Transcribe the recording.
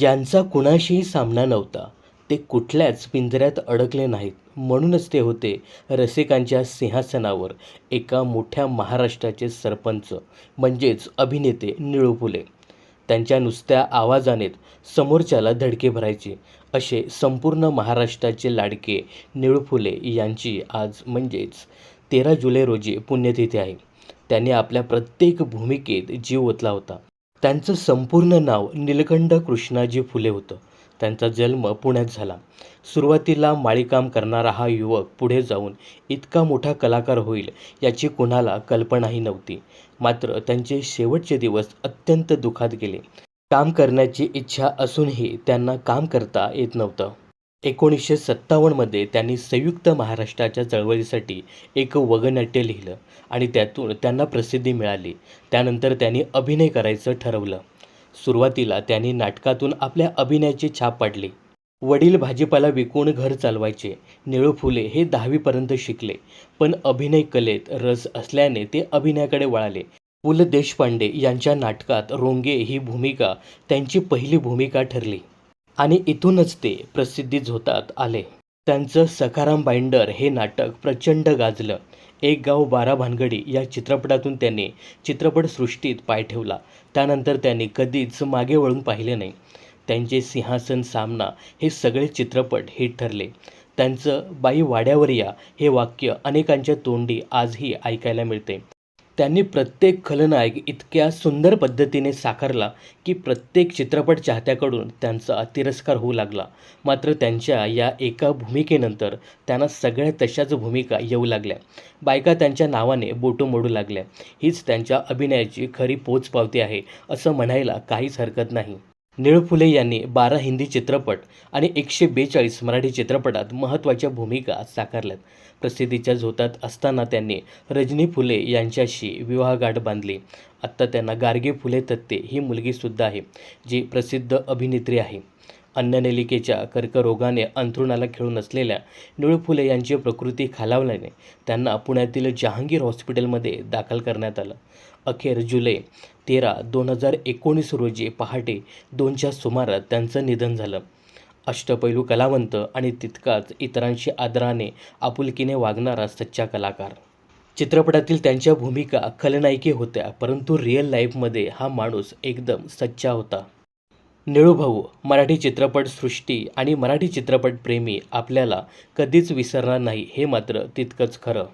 ज्यांचा कुणाशीही सामना नव्हता. ते कुठल्याच पिंजऱ्यात अडकले नाहीत. म्हणूनच ते होते रसिकांच्या सिंहासनावर एका मोठ्या महाराष्ट्राचे सरपंच म्हणजेच अभिनेते निळू फुले. त्यांच्या नुसत्या आवाजानेच समोरच्याला धडके भरायचे. असे संपूर्ण महाराष्ट्राचे लाडके निळू फुले यांची आज म्हणजेच तेरा जुलै रोजी पुण्यतिथी आहे. त्यांनी आपल्या प्रत्येक भूमिकेत जीव ओतला होता. त्यांचं संपूर्ण नाव नीलकंठ कृष्णाजी फुले होतं. त्यांचा जन्म पुण्यात झाला. सुरुवातीला माळीकाम करणारा हा युवक पुढे जाऊन इतका मोठा कलाकार होईल याची कुणाला कल्पनाही नव्हती. मात्र त्यांचे शेवटचे दिवस अत्यंत दुःखात गेले. काम करण्याची इच्छा असूनही त्यांना काम करता येत नव्हतं. एकोणीसशे सत्तावन्नमध्ये त्यांनी संयुक्त महाराष्ट्राच्या चळवळीसाठी एक वगनाट्य लिहिलं आणि त्यातून त्यांना प्रसिद्धी मिळाली. त्यानंतर त्यांनी अभिनय करायचं ठरवलं. सुरुवातीला त्यांनी नाटकातून आपल्या अभिनयाची छाप पाडली. वडील भाजीपाला विकून घर चालवायचे. निळू फुले हे दहावीपर्यंत शिकले. पण अभिनय कलेत रस असल्याने ते अभिनयाकडे वळाले. पु ल देशपांडे यांच्या नाटकात रोंगे ही भूमिका त्यांची पहिली भूमिका ठरली. आणि इथूनच ते प्रसिद्धीत होतात आले. त्यांचं सखाराम बाइंडर हे नाटक प्रचंड गाजलं. एक गाव बारा भानगडी या चित्रपटातून त्यांनी चित्रपटसृष्टीत पाय ठेवला. त्यानंतर त्यांनी कधीच मागे वळून पाहिले नाही. त्यांचे सिंहासन सामना हे सगळे चित्रपट हिट ठरले. त्यांचं बाई वाड्यावर या हे वाक्य अनेकांच्या तोंडी आजही ऐकायला मिळते. त्यांनी प्रत्येक खलनायक इतक्या सुंदर पद्धतीने साकारला की प्रत्येक चित्रपट चाहत्याकडून त्यांचा तिरस्कार होऊ लागला. मात्र त्यांच्या या एका भूमिकेनंतर त्यांना सगळ्या तशाच भूमिका येऊ लागल्या. बायका त्यांच्या नावाने बोटू मोडू लागल्या. हीच त्यांच्या अभिनयाची खरी पोचपावती आहे असं म्हणायला काहीच हरकत नाही. निळ फुले यांनी बारा हिंदी चित्रपट आणि एकशे बेचाळीस मराठी चित्रपटात महत्त्वाच्या भूमिका साकारल्यात. प्रसिद्धीच्या झोतात असताना त्यांनी रजनी फुले यांच्याशी विवाहगाठ बांधली. आत्ता त्यांना गार्गे फुले तत्ते ही मुलगीसुद्धा आहे जी प्रसिद्ध अभिनेत्री आहे. अन्ननलिकेच्या कर्करोगाने अंथरुणाला खेळून असलेल्या निळू फुले यांची प्रकृती खालावल्याने त्यांना पुण्यातील जहांगीर हॉस्पिटलमध्ये दाखल करण्यात आलं. अखेर जुलै तेरा दोन हजार एकोणीस रोजी पहाटे दोनच्या सुमारास त्यांचं निधन झालं. अष्टपैलू कलावंत आणि तितकाच इतरांशी आदराने आपुलकीने वागणारा सच्चा कलाकार. चित्रपटातील त्यांच्या भूमिका खलनायकी होत्या परंतु रिअल लाईफमध्ये हा माणूस एकदम सच्चा होता. निळूभाऊ मराठी चित्रपटसृष्टी आणि मराठी चित्रपटप्रेमी आपल्याला कधीच विसरणार नाही हे मात्र तितकंच खरं.